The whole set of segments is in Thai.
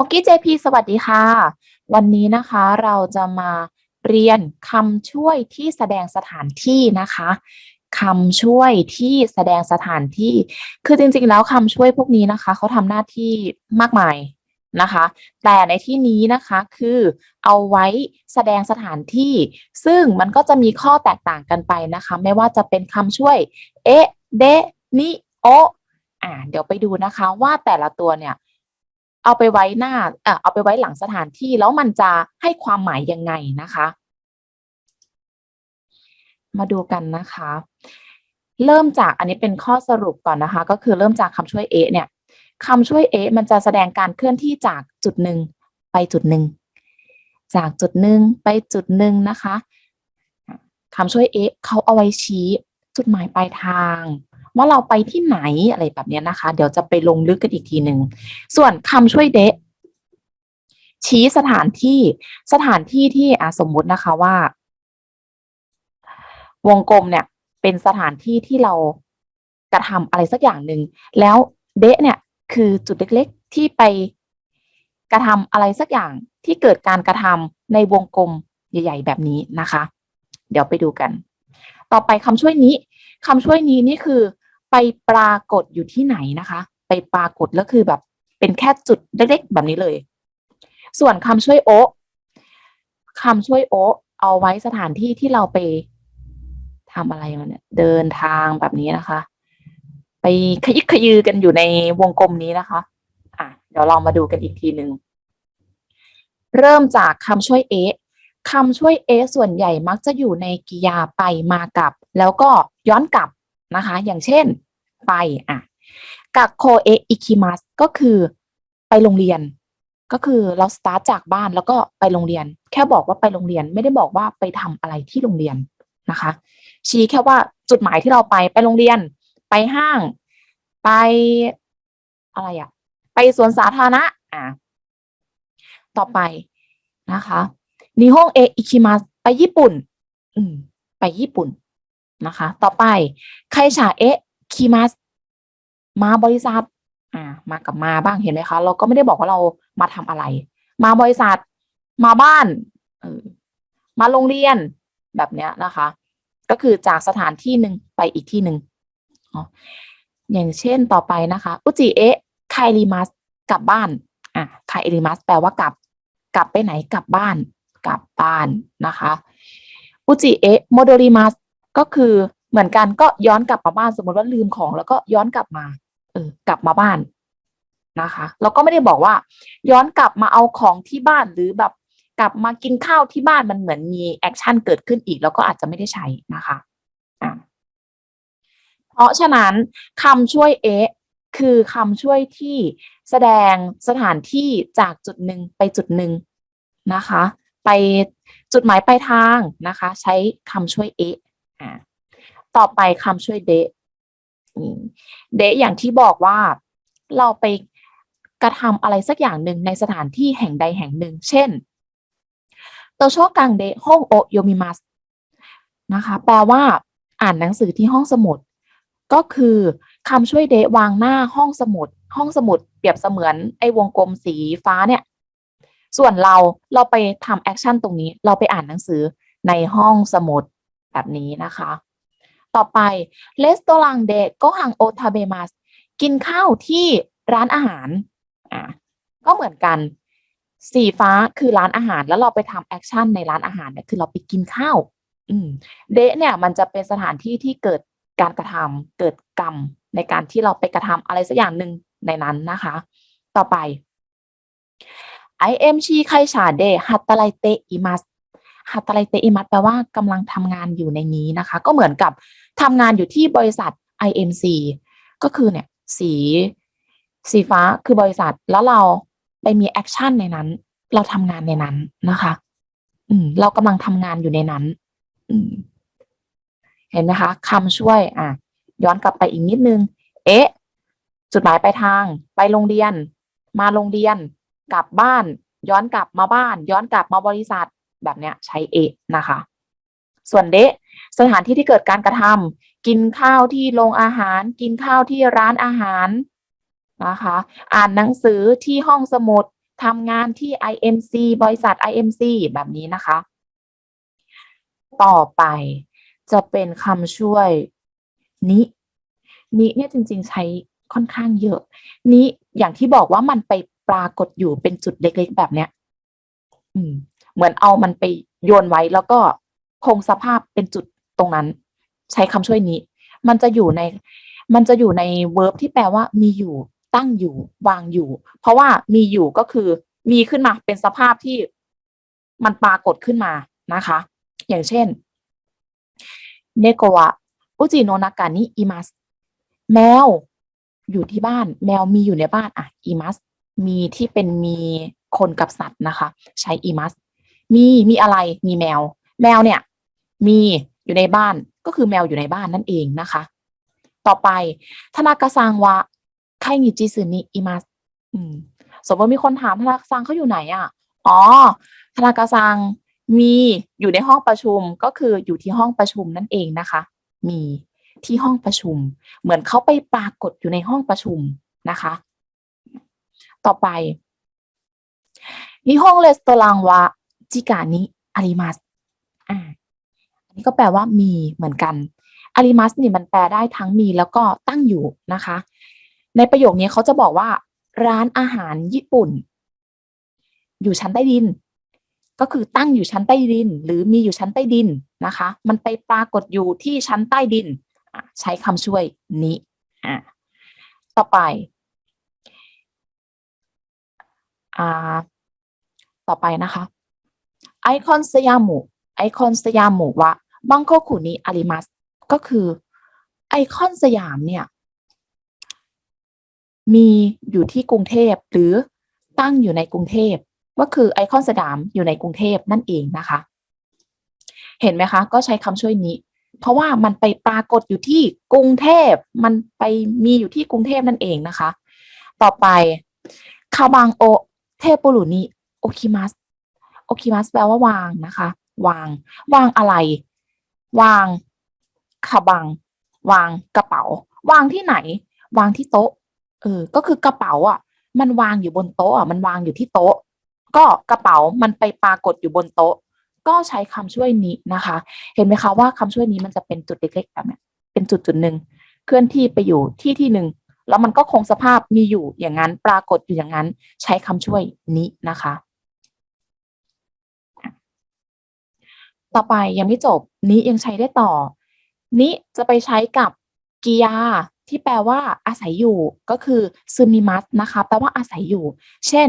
ฟอกกี้เจพีสวัสดีค่ะ วันนี้นะคะเราจะมาเรียนคำช่วยที่แสดงสถานที่นะคะคำช่วยที่แสดงสถานที่ คือจริงๆแล้วคำช่วยพวกนี้นะคะเขาทำหน้าที่มากมายนะคะ แต่ในที่นี้นะคะคือเอาไว้แสดงสถานที่ ซึ่งมันก็จะมีข้อแตกต่างกันไปนะคะ ไม่ว่าจะเป็นคำช่วย เอะเดะนิโออ่าเดี๋ยวไปดูนะคะว่าแต่ละตัวเนี่ย เอาไปไว้หน้าเอ่อเอาไปไว้หลังสถานที่แล้วมันจะให้ความหมายยังไงนะคะ มาดูกันนะคะ เริ่มจากอันนี้เป็นข้อสรุปก่อนนะคะ ก็คือเริ่มจากคำช่วยเอเนี่ยคำช่วยเอมันจะแสดงการเคลื่อนที่จากจุดหนึ่งไปจุดหนึ่งจากจุดหนึ่งไปจุดหนึ่งนะคะคำช่วยเอเขาเอาไว้ชี้จุดหมายปลายทาง ว่าเราไปที่ไหนอะไรแบบนี้นะคะ เดี๋ยวจะไปลงลึกกันอีกทีหนึ่งส่วนคำช่วยเดะชี้สถานที่สถานที่ที่อะสมมุตินะคะว่า วงกลมเนี่ย เป็นสถานที่ที่เรากระทำอะไรสักอย่างหนึ่งแล้วเดะเนี่ยคือจุดเล็กๆที่ไปกระทำอะไรสักอย่างที่เกิดการกระทำในวงกลมใหญ่ ๆ แบบนี้นะคะ เดี๋ยวไปดูกัน ต่อไปคำช่วยนี้ คำช่วยนี้นี่คือไปปรากฏอยู่ที่ไหนนะคะ ไปปรากฏแล้วคือแบบเป็นแค่จุดเล็กๆแบบนี้เลย ส่วนคำช่วยโอคำช่วยโอเอาไว้สถานที่ที่เราไปทำอะไรมาเนี่ยเดินทางแบบนี้นะคะ ไปขยิกขยือกันอยู่ในวงกลมนี้นะคะ อะ เดี๋ยวเรามาดูกันอีกทีหนึ่งเริ่มจากคำช่วยเอคำช่วยเอส่วนใหญ่มักจะอยู่ในกิยาไปมากับ แล้วก็ย้อนกลับนะคะ อย่างเช่นไปอะกักโคเอะอิคิมัสก็คือไปโรงเรียน ก็คือเราสตาร์ทจากบ้านแล้วก็ไปโรงเรียน แค่บอกว่าไปโรงเรียน ไม่ได้บอกว่าไปทำอะไรที่โรงเรียนนะคะ ชี้แค่ว่าจุดหมายที่เราไปไปโรงเรียน ไปห้าง ไปอะไรอะไปสวนสาธารณะอะต่อไปนะคะนิฮงเอะอิคิมัสไปญี่ปุ่น อืม ไปญี่ปุ่น นะคะ ต่อไปไคชาเอะคิมัสมาบริษัทอ่ามากับมาบ้างเห็นไหมคะ เราก็ไม่ได้บอกว่าเรามาทำอะไร มาบริษัท มาบ้านเออมาโรงเรียนแบบเนี้ยนะคะ ก็คือจากสถานที่หนึ่งไปอีกที่หนึ่งอ๋ออย่างเช่นต่อไปนะคะอุจิเอะไคริมัสกลับบ้านอะไคริมัสแปลว่ากลับ กลับไปไหนกลับบ้าน กลับบ้านนะคะอุจิเอะโมโดริมัส ก็คือเหมือนกันก็ย้อนกลับมาบ้านสมมติว่าลืมของ แล้วก็ย้อนกลับมา เออ กลับมาบ้านนะคะเราก็ไม่ได้บอกว่า ย้อนกลับมาเอาของที่บ้านหรือแบบกลับมากินข้าวที่บ้านมันเหมือนมีแอคชั่นเกิดขึ้นอีก แล้วก็อาจจะไม่ได้ใช้นะคะอะเพราะฉะนั้นคำช่วยเอะคือคำช่วยที่แสดงสถานที่จากจุดหนึ่งไปจุดหนึ่งนะคะ ไปจุดหมายปลายทางนะคะ ใช้คำช่วยเอะ อ่าต่อไปคำช่วยเดะเดะอย่างที่บอกว่าเราไปกระทำอะไรสักอย่างหนึ่งในสถานที่แห่งใดแห่งหนึ่ง เช่นโตโชกังเดะห้องโอโยมิมัสนะคะ แปลว่า อ่านหนังสือที่ห้องสมุด ก็คือคำช่วยเดะวางหน้าห้องสมุด ห้องสมุดเปรียบเสมือนไอ้วงกลมสีฟ้าเนี่ย ส่วนเราเราไปทำแอคชั่นตรงนี้ เราไปอ่านหนังสือในห้องสมุด แบบนี้นะคะ ต่อไปเลสโตรังเดโกฮังโอทาเบมัสกินข้าวที่ร้านอาหารอะก็เหมือนกันสีฟ้าคือร้านอาหารแล้วเราไปทำแอคชั่นในร้านอาหารเนี่ยคือเราไปกินข้าวอืมเดะเนี่ยมันจะเป็นสถานที่ที่เกิดการกระทำเกิดกรรมในการที่เราไปกระทำอะไรสักอย่างหนึ่งในนั้นนะคะ ต่อไป I am she ใครชาเดฮัตไลเตอิมัส ฮัตาไลเตอิมัสแปลว่ากำลังทำงานอยู่ในนี้นะคะ ก็เหมือนกับทำงานอยู่ที่บริษัท IMC ก็คือเนี่ยสีสีฟ้าคือบริษัทแล้วเราไปมีแอคชั่นในนั้น เราทำงานในนั้นนะคะ อืม เรากำลังทำงานอยู่ในนั้น อืม เห็นไหมคะคำช่วย อะ ย้อนกลับไปอีกนิดนึง เอ๊ะ จุดหมายปลายทาง ไปโรงเรียน มาโรงเรียน กลับบ้าน ย้อนกลับมาบ้าน ย้อนกลับมาบริษัท แบบเนี้ยใช้เอะนะคะ ส่วนเดะสถานที่ที่เกิดการกระทำกินข้าวที่โรงอาหาร กินข้าวที่ร้านอาหารนะคะ อ่านหนังสือที่ห้องสมุดทำงานที่ IMC บริษัท IMC แบบนี้นะคะ ต่อไปจะเป็นคำช่วยนินิเนี่ยจริง ๆ ใช้ค่อนข้างเยอะ นิอย่างที่บอกว่ามันไปปรากฏอยู่เป็นจุดเล็ก ๆ แบบเนี้ย อืม เหมือนเอามันไปโยนไว้ แล้วก็คงสภาพเป็นจุดตรงนั้น ใช้คำช่วยนี้ มันจะอยู่ใน มันจะอยู่ใน verb ที่แปลว่า มีอยู่ ตั้งอยู่ วางอยู่ เพราะว่ามีอยู่ก็คือ มีขึ้นมาเป็นสภาพที่มันปรากฏขึ้นมานะคะ อย่างเช่นเนโกะอุจิโนนากานิอิมัสแมวอยู่ที่บ้าน แมวมีอยู่ในบ้านอะอิมัสมีที่เป็นมีคนกับสัตว์นะคะ ใช้อิมัส มีมีอะไรมีแมว แมวเนี่ย มีอยู่ในบ้านก็คือแมวอยู่ในบ้านนั่นเองนะคะ ต่อไปธนากาซังวะไคงิจิสึนิอิมาสมมติมีคนถามธนากาซังเขาอยู่ไหนอะ่ะอ๋อธนากาซังมีอยู่ในห้องประชุมก็คืออยู่ที่ห้องประชุมนั่นเองนะคะ มีที่ห้องประชุม เหมือนเขาไปปรากฏอยู่ในห้องประชุมนะคะ ต่อไปนิฮงเลสตอรังวะ จิกานิอาริมัสอ่าอันนี้ก็แปลว่ามีเหมือนกันอาริมัสนี่มันแปลได้ทั้งมีแล้วก็ตั้งอยู่นะคะ ในประโยคนี้เขาจะบอกว่า ร้านอาหารญี่ปุ่น อยู่ชั้นใต้ดิน ก็คือตั้งอยู่ชั้นใต้ดิน หรือมีอยู่ชั้นใต้ดินนะคะ มันไปปรากฏอยู่ที่ชั้นใต้ดินใช้คำช่วยนี้ต่อไปอต่อไปนะคะ ไอคอนสยามุไอคอนสยามุวะบังโคคุนิอาริมัสก็คือไอคอนสยามเนี่ย มีอยู่ที่กรุงเทพหรือตั้งอยู่ในกรุงเทพก็คือไอคอนสยามอยู่ในกรุงเทพนั่นเองนะคะ เห็นไหมคะ ก็ใช้คำช่วยนี้ เพราะว่ามันไปปรากฏอยู่ที่กรุงเทพมันไปมีอยู่ที่กรุงเทพนั่นเองนะคะ ต่อไปคาบังโอเทปุรุนิโอคิมัส โอคิมัสแปลว่าวางนะคะ วาง วางอะไร วางคาบัง วางกระเป๋า วางที่ไหน วางที่โต๊ะ เออ ก็คือกระเป๋าอะ มันวางอยู่บนโต๊ะอะ มันวางอยู่ที่โต๊ะ ก็กระเป๋ามันไปปรากฏอยู่บนโต๊ะ ก็ใช้คำช่วยนี้นะคะ เห็นไหมคะว่าคำช่วยนี้มันจะเป็นจุดเล็กๆแบบเนี้เป็นจุดจุดหนึ่งเคลื่อนที่ไปอยู่ที่ที่หนึ่งแล้วมันก็คงสภาพมีอยู่อย่างนั้นปรากฏอยู่อย่างนั้น ใช้คำช่วยนี้นะคะ ต่อไปยังไม่จบนี้ยังใช้ได้ต่อ นี้จะไปใช้กับกิยาที่แปลว่าอาศัยอยู่ก็คือซึมิมัสนะคะแปลว่าอาศัยอยู่ เช่น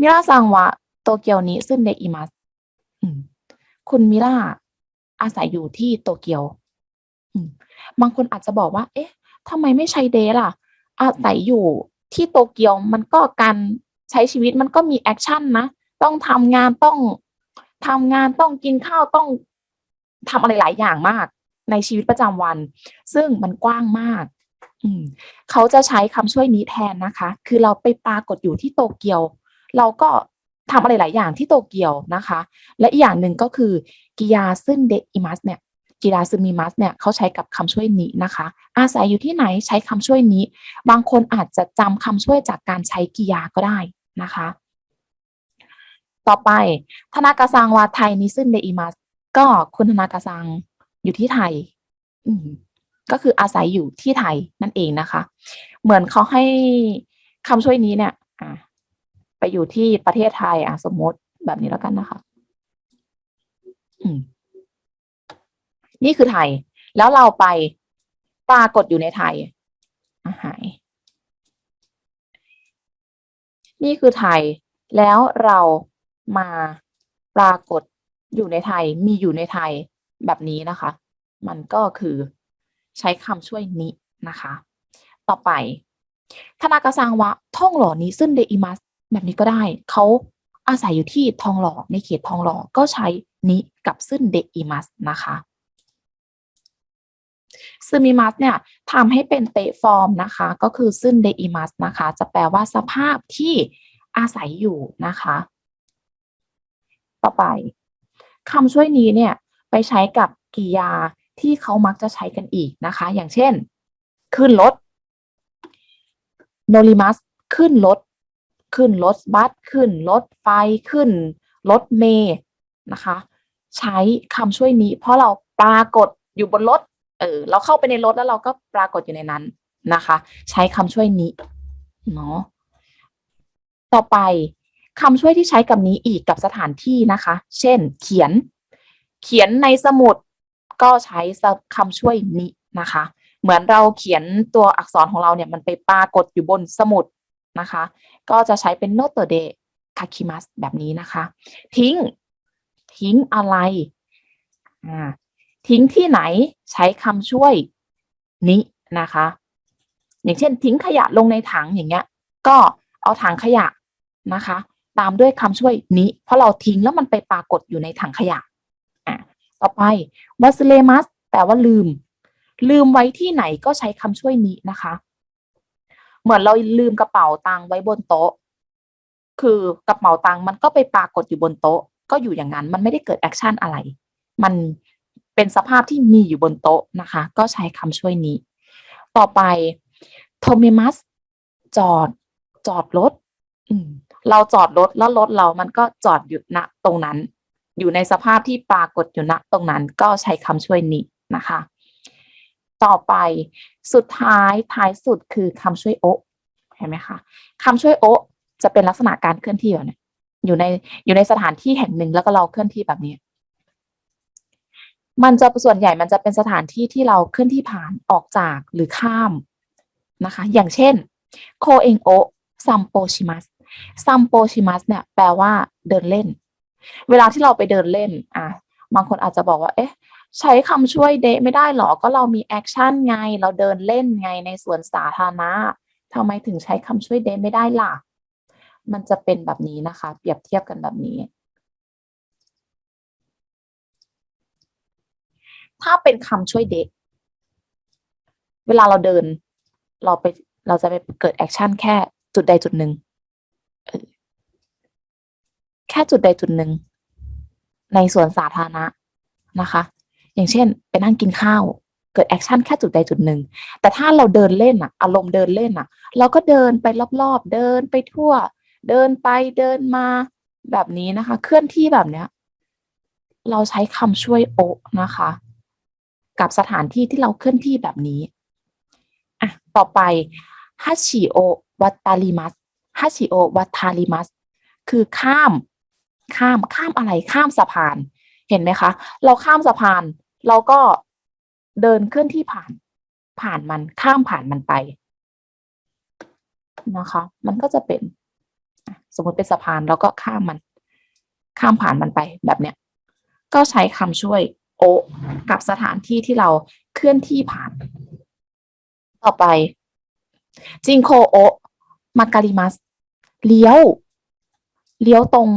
มิราซังวะโตเกียวนี้ซึมเดอิมัสคุณมิราอาศัยอยู่ที่โตเกียวบางคนอาจจะบอกว่า เอ๊ะทำไมไม่ใช้เดล่ะ อาศัยอยู่ที่โตเกียวมันก็การใช้ชีวิตมันก็มีแอคชั่นนะ ต้องทำงานต้อง ทำงานต้องกินข้าวต้องทำอะไรหลายอย่างมาก ในชีวิตประจำวัน ซึ่งมันกว้างมากอืเขาจะใช้คำช่วยนี้แทนนะคะ คือเราไปปรากฏอยู่ที่โตเกียว เราก็ทำอะไรหลายอย่างที่โตเกียวนะคะ และอีกอย่างหนึ่งก็คือกิยาซึ่งเดอิมัสเนี่ยกิยาซึมิมัสเนี่ยเขาใช้กับคำช่วยนี้นะคะ อาศัยอยู่ที่ไหนใช้คำช่วยนี้ บางคนอาจจะจำคำช่วยจากการใช้กิยาก็ได้นะคะ ต่อไปธนากาซังวาไทยนิซึนเดอิมัสก็คุณธนากาซังอยู่ที่ไทย อืมก็คืออาศัยอยู่ที่ไทยนั่นเองนะคะ เหมือนเขาให้คำช่วยนี้เนี่ยอะไปอยู่ที่ประเทศไทยอะสมมติแบบนี้แล้วกันนะคะ อืมนี่คือไทย แล้วเราไปปรากฏอยู่ในไทยอะหาย นี่คือไทย แล้วเรา มาปรากฏอยู่ในไทยมีอยู่ในไทยแบบนี้นะคะ มันก็คือใช้คำช่วยนี้นะคะ ต่อไปธนากาซังวะท่องหล่อนี้ซึ่งเดอิมัสแบบนี้ก็ได้ เขาอาศัยอยู่ที่ทองหล่อในเขตทองหล่อก็ใช้นี้กับซึ่งเดอิมัสนะคะซึมิมัสเนี่ยทำให้เป็นเตฟอร์มนะคะ ก็คือซึ่งเดอิมัสนะคะ จะแปลว่าสภาพที่อาศัยอยู่นะคะ่อไปคำช่วยนี้เนี่ยไปใช้กับกริยาที่เขามักจะใช้กันอีกนะคะ อย่างเช่น ขึ้นรถโนริมัสขึ้นรถขึ้นรถบัสขึ้นรถไฟขึ้นรถเมล์นะคะ ใช้คำช่วยนี้ เพราะเราปรากฏอยู่บนรถเออเราเข้าไปในรถแล้วเราก็ปรากฏอยู่ในนั้นนะคะ ใช้คำช่วยนี้เนาะต่อไป คำช่วยที่ใช้กับนี้อีกกับสถานที่นะคะ เช่น เขียน เขียนในสมุดก็ใช้คำช่วยนี้นะคะ เหมือนเราเขียนตัวอักษรของเราเนี่ยมันไปปรากฏอยู่บนสมุดนะคะ ก็จะใช้เป็นโนโตเดคาคิมัสแบบนี้นะคะ ทิ้ง ทิ้งอะไรอ่าทิ้งที่ไหนใช้คำช่วยนี้นะคะ อย่างเช่น ทิ้งขยะลงในถังอย่างเงี้ย ก็เอาถังขยะนะคะ ตามด้วยคำช่วยนี้ เพราะเราทิ้งแล้วมันไปปรากฏอยู่ในถังขยะอะต่อไปวัสเลมัสแปลว่าลืม ลืมไว้ที่ไหนก็ใช้คำช่วยนี้นะคะ เหมือนเราลืมกระเป๋าตังค์ไว้บนโต๊ะ คือกระเป๋าตังค์มันก็ไปปรากฏอยู่บนโต๊ะ ก็อยู่อย่างนั้นมันไม่ได้เกิดแอคชั่นอะไร มันเป็นสภาพที่มีอยู่บนโต๊ะนะคะ ก็ใช้คำช่วยนี้ ต่อไปโทเมมัสจอด จอดรถอืม เราจอดรถแล้วรถเรามันก็จอดอยู่ณตรงนั้น อยู่ในสภาพที่ปรากฏอยู่ณตรงนั้น ก็ใช้คำช่วยนี้นะคะ ต่อไปสุดท้ายท้ายสุดคือคำช่วยโอเห็นไหมคะคำช่วยโอจะเป็นลักษณะการเคลื่อนที่แบบนี้อยู่ในอยู่ในสถานที่แห่งหนึ่งแล้วก็เราเคลื่อนที่แบบนี้ มันจะส่วนใหญ่มันจะเป็นสถานที่ที่เราเคลื่อนที่ผ่านออกจากหรือข้ามนะคะ อย่างเช่นโคเองโอซัมโปชิมัส ซัมโปชิมัสเนี่ยแปลว่าเดินเล่น เวลาที่เราไปเดินเล่นอะบางคนอาจจะบอกว่า เอ๊ะ ใช้คำช่วยเดะไม่ได้หรอ ก็เรามีแอคชั่นไง เราเดินเล่นไงในสวนสาธารณะทำไมถึงใช้คำช่วยเดะไม่ได้ล่ะ มันจะเป็นแบบนี้นะคะ เปรียบเทียบกันแบบนี้ ถ้าเป็นคำช่วยเดะเวลาเราเดิน เราไปเราจะไปเกิดแอคชั่นแค่จุดใดจุดหนึ่ง แค่จุดใดจุดหนึ่ง ในส่วนสาธารณะนะคะ อย่างเช่นไปนั่งกินข้าว เกิดแอคชั่นแค่จุดใดจุดหนึ่ง แต่ถ้าเราเดินเล่นอะอารมณ์เดินเล่นอะเราก็เดินไปรอบๆ เดินไปทั่ว เดินไปเดินมาแบบนี้นะคะ เคลื่อนที่แบบเนี้ย เราใช้คำช่วยโอนะคะ กับสถานที่ที่เราเคลื่อนที่แบบนี้อะต่อไปฮัชิโอวัตตาลิมัส ฮัชิโอวัตาลิมัสคือข้าม ข้ามข้ามอะไรข้ามสะพาน เห็นไหมคะ เราข้ามสะพาน เราก็เดินเคลื่อนที่ผ่าน ผ่านมันข้ามผ่านมันไปนะคะ มันก็จะเป็น สมมติเป็นสะพานเราก็ข้ามมัน ข้ามผ่านมันไปแบบเนี้ย ก็ใช้คำช่วยโอกับสถานที่ที่เราเคลื่อนที่ผ่าน ต่อไปจิงโคโอมาการิมัส เลี้ยว เลี้ยวตรง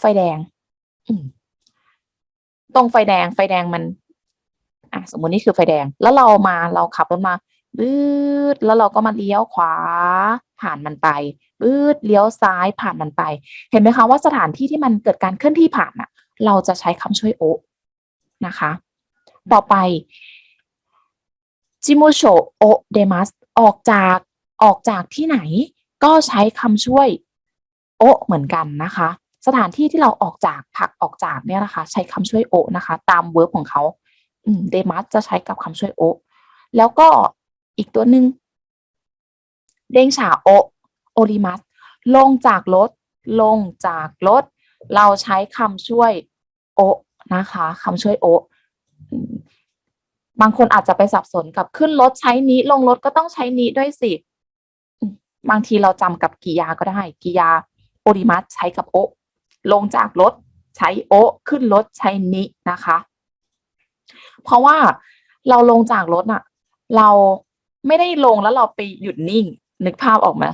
ไฟแดงตรงไฟแดง ไฟแดงมัน อะ สมมตินี่คือไฟแดง แล้วเรามาเราขับรถมาบืดแล้วเราก็มาเลี้ยวขวา ผ่านมันไปบืดเลี้ยวซ้ายผ่านมันไป เห็นไหมคะว่าสถานที่ที่มันเกิดการเคลื่อนที่ผ่านน่ะเราจะใช้คำช่วยโอนะคะ ต่อไปจิโมโชโอเดมัสออกจากออกจากที่ไหน ก็ใช้คำช่วยโอเหมือนกันนะคะ สถานที่ที่เราออกจากผักออกจากเนี่ยนะคะ ใช้คำช่วยโอนะคะ ตามเวิร์บของเขาเดมัสจะใช้กับคำช่วยโอแล้วก็อีกตัวหนึ่งเด้งฉาโอโอลิมัสลงจากรถ ลงจากรถ เราใช้คำช่วยโอนะคะคำช่วยโอบางคนอาจจะไปสับสนกับขึ้นรถใช้นี้ ลงรถก็ต้องใช้นี้ด้วยสิ บางทีเราจำกับกิยาก็ได้กิยาโอลิมัสใช้กับโอะลงจากรถใช้โอะขึ้นรถใช้นี้นะคะ เพราะว่าเราลงจากรถน่ะเราไม่ได้ลงแล้วเราไปหยุดนิ่ง นึกภาพออกไหม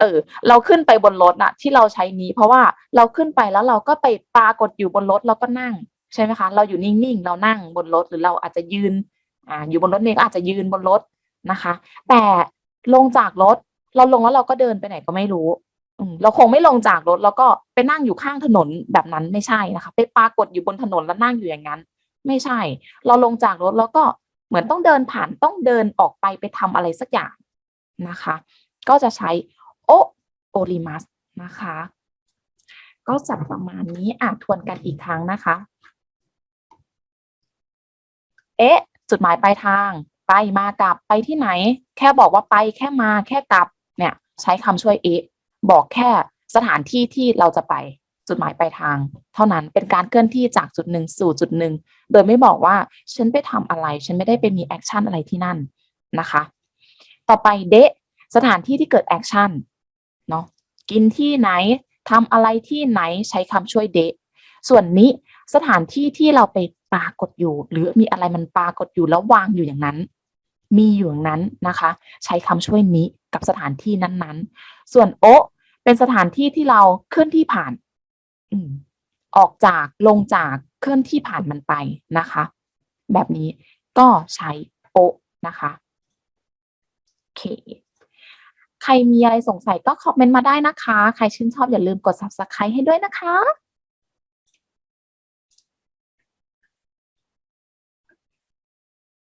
เออ เราขึ้นไปบนรถน่ะ ที่เราใช้นี้ เพราะว่าเราขึ้นไปแล้วเราก็ไปปรากฏอยู่บนรถแล้วก็นั่งใช่ไหมคะ เราอยู่นิ่งๆ เรานั่งบนรถหรือเราอาจจะยืน อ่า อยู่บนรถเมล์ก็อาจจะยืนบนรถนะคะ แต่ลงจากรถ เราลงแล้วเราก็เดินไปไหนก็ไม่รู้เราคงไม่ลงจากรถแล้วก็ไปนั่งอยู่ข้างถนนแบบนั้นไม่ใช่นะคะ ไปปรากฏอยู่บนถนนแล้วนั่งอยู่อย่างนั้น ไม่ใช่ เราลงจากรถแล้วก็เหมือนต้องเดินผ่านต้องเดินออกไปไปทำอะไรสักอย่างนะคะ ก็จะใช้โอโอลิมัสนะคะ ก็จะประมาณนี้อ่านทวนกันอีกครั้งนะคะ เอ๊ะ จุดหมายปลายทาง ไปมากลับไปที่ไหน แค่บอกว่าไปแค่มาแค่กลับ ใช้คำช่วยเอะบอกแค่สถานที่ที่เราจะไปจุดหมายปลายทาง เท่านั้นเป็นการเคลื่อนที่จากจุดหนึ่งสู่จุดหนึ่งโดยไม่บอกว่าฉันไปทำอะไร ฉันไม่ได้ไปมีแอคชั่นอะไรที่นั่นนะคะ ต่อไปเดะสถานที่ที่เกิดแอคชั่นเนาะกินที่ไหนทำอะไรที่ไหนใช้คำช่วยเดะส่วนนี้สถานที่ที่เราไปปรากฏอยู่ หรือมีอะไรมันปรากฏอยู่แล้ววางอยู่อย่างนั้น มีอยู่นั้นนะคะ ใช้คำช่วยนี้กับสถานที่นั้นๆ ส่วนโอเป็นสถานที่ที่เราเคลื่อนที่ผ่านออกจากลงจากเคลื่อนที่ผ่านมันไปนะคะ แบบนี้ก็ใช้โอนะคะโอเคใครมีอะไรสงสัยก็คอมเมนต์มาได้นะคะ ใครชื่นชอบอย่าลืมกด subscribe ให้ด้วยนะคะ